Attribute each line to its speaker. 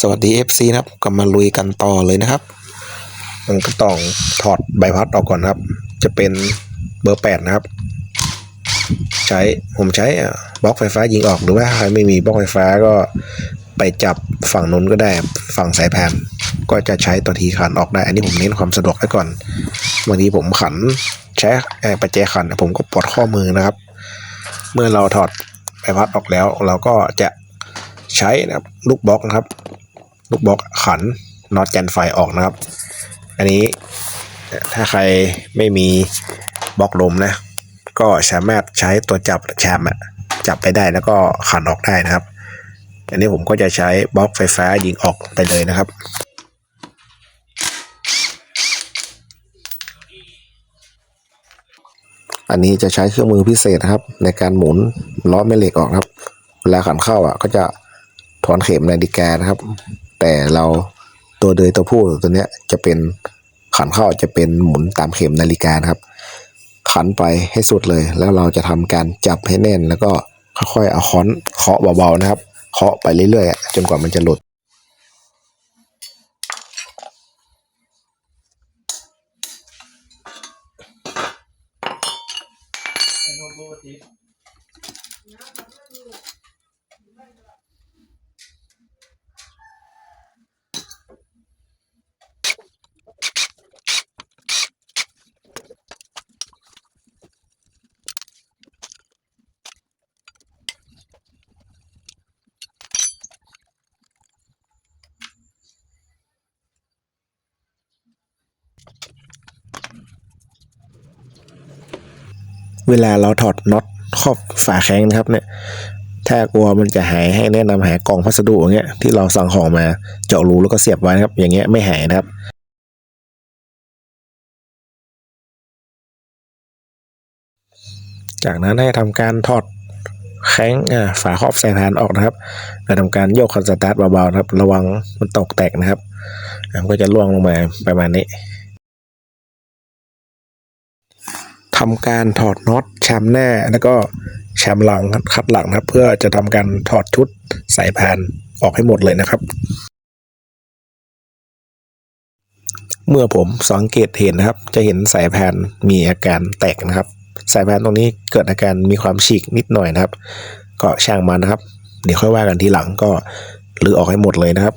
Speaker 1: สวัสดี FC นะครับก็มาลุยกันต่อเลยนะครับมันก็ต้องถอดใบพัดออกก่อนนะครับ จะเป็นเบอร์แปดนะครับ ใช้ผมใช้บล็อกไฟฟ้ายิงออกหรือว่าใครไม่มีบล็อกไฟฟ้าก็ไปจับฝั่งนู้นก็ได้ฝั่งสายแผ่นก็จะใช้ตัวทีขันออกได้ อันนี้ผมเน้นความสะดวกไว้ก่อนบางทีผมขันใช้เอ่อประแจขัน ผมก็ปวดข้อมือนะครับ เมื่อเราถอดใบพัดออกแล้ว เราก็จะใช้นะครับลูกบล็อกนะครับ ลูกบล็อกขันน็อตแกนไฟออกนะครับ อันนี้ถ้าใครไม่มีบล็อกลมนะ ก็สามารถใช้ตัวจับแชมจับไปได้แล้วก็ขันออกได้นะครับ อันนี้ผมก็จะใช้บล็อกไฟฟ้ายิงออกไปเลยนะครับอันนี้จะใช้เครื่องมือพิเศษนะครับ ในการหมุนล้อแม่เหล็กออกครับ เวลาขันเข้าอะ ก็จะถอนเข็มนาฬิกานะครับ แต่เราตัวเดยตัวผู้ตัวเนี้ยจะเป็นขันเข้าจะเป็นหมุนตามเข็มนาฬิกานะครับ ขันไปให้สุดเลย แล้วเราจะทำการจับให้แน่น แล้วก็ค่อยๆเอาค้อนเคาะเบาๆนะครับ เคาะไปเรื่อยๆจนกว่ามันจะหลุด เวลาเราถอดน็อตครอบฝาแข้งนะครับเนี่ย ถ้ากลัวมันจะหายให้แนะนำหากล่องพัสดุอย่างเงี้ยที่เราสั่งของมาเจาะรูแล้วก็เสียบไว้นะครับ อย่างเงี้ยไม่หายนะครับจากนั้นให้ทำการถอดแข้งฝาครอบสายพานออกนะครับแล้วทำการโยกคันสตาร์ทเบาๆนะครับ ระวังมันตกแตกนะครับมันก็จะล่วงลงมาประมาณนี้ ทำการถอดน็อตแชมหน้าแล้วก็แชมหลังคัดหลังนะครับเพื่อจะทำการถอดชุดสายพานออกให้หมดเลยนะครับ เมื่อผมสังเกตเห็นนะครับ จะเห็นสายพานมีอาการแตกนะครับ สายพานตรงนี้เกิดอาการมีความฉีกนิดหน่อยนะครับ ก็ช่างมันนะครับ เดี๋ยวค่อยว่ากันทีหลังก็รื้อออกให้หมดเลยนะครับ